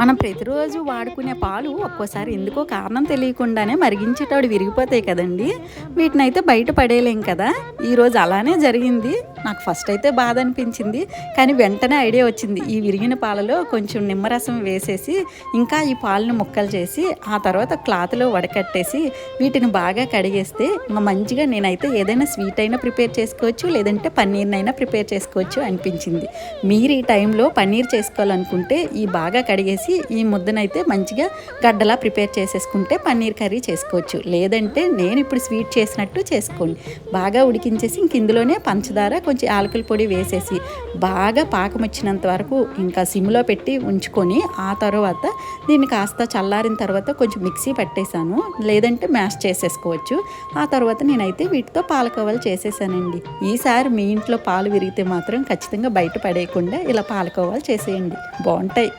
మనం ప్రతిరోజు వాడుకునే పాలు ఒక్కోసారి ఎందుకో కారణం తెలియకుండానే మరిగించేటోడు విరిగిపోతాయి కదండి. వీటిని అయితే బయట పడేయలేం కదా. ఈరోజు అలానే జరిగింది. నాకు ఫస్ట్ అయితే బాధ అనిపించింది. కానీ వెంటనే ఐడియా వచ్చింది. ఈ విరిగిన పాలలో కొంచెం నిమ్మరసం వేసేసి ఇంకా ఈ పాలను ముక్కలు చేసి ఆ తర్వాత క్లాత్లో వడకట్టేసి వీటిని బాగా కడిగేస్తే ఇంకా మంచిగా నేనైతే ఏదైనా స్వీట్ అయినా ప్రిపేర్ చేసుకోవచ్చు లేదంటే పన్నీర్నైనా ప్రిపేర్ చేసుకోవచ్చు అనిపించింది. మీరు ఈ టైంలో పన్నీర్ చేసుకోవాలనుకుంటే ఈ బాగా కడిగేసి ఈ ముద్దనైతే మంచిగా గడ్డలా ప్రిపేర్ చేసేసుకుంటే పన్నీర్ కర్రీ చేసుకోవచ్చు. లేదంటే నేను ఇప్పుడు స్వీట్ చేసినట్టు చేసుకోండి బాగా ఉడికించేసి ఇంక ఇందులోనే పంచదార కొంచెం ఆలకల పొడి వేసేసి బాగా పాకం వచ్చినంత వరకు ఇంకా సిమ్లో పెట్టి ఉంచుకొని ఆ తర్వాత దీన్ని కాస్త చల్లారిన తర్వాత కొంచెం మిక్సీ పట్టేశాను. లేదంటే మ్యాష్ చేసేసుకోవచ్చు. ఆ తర్వాత నేనైతే వీటితో పాలకోవాలు చేసేసానండి. ఈసారి మీ ఇంట్లో పాలు విరిగితే మాత్రం ఖచ్చితంగా బయట పడేయకుండా ఇలా పాలకోవాలు చేసేయండి. బాగుంటాయి.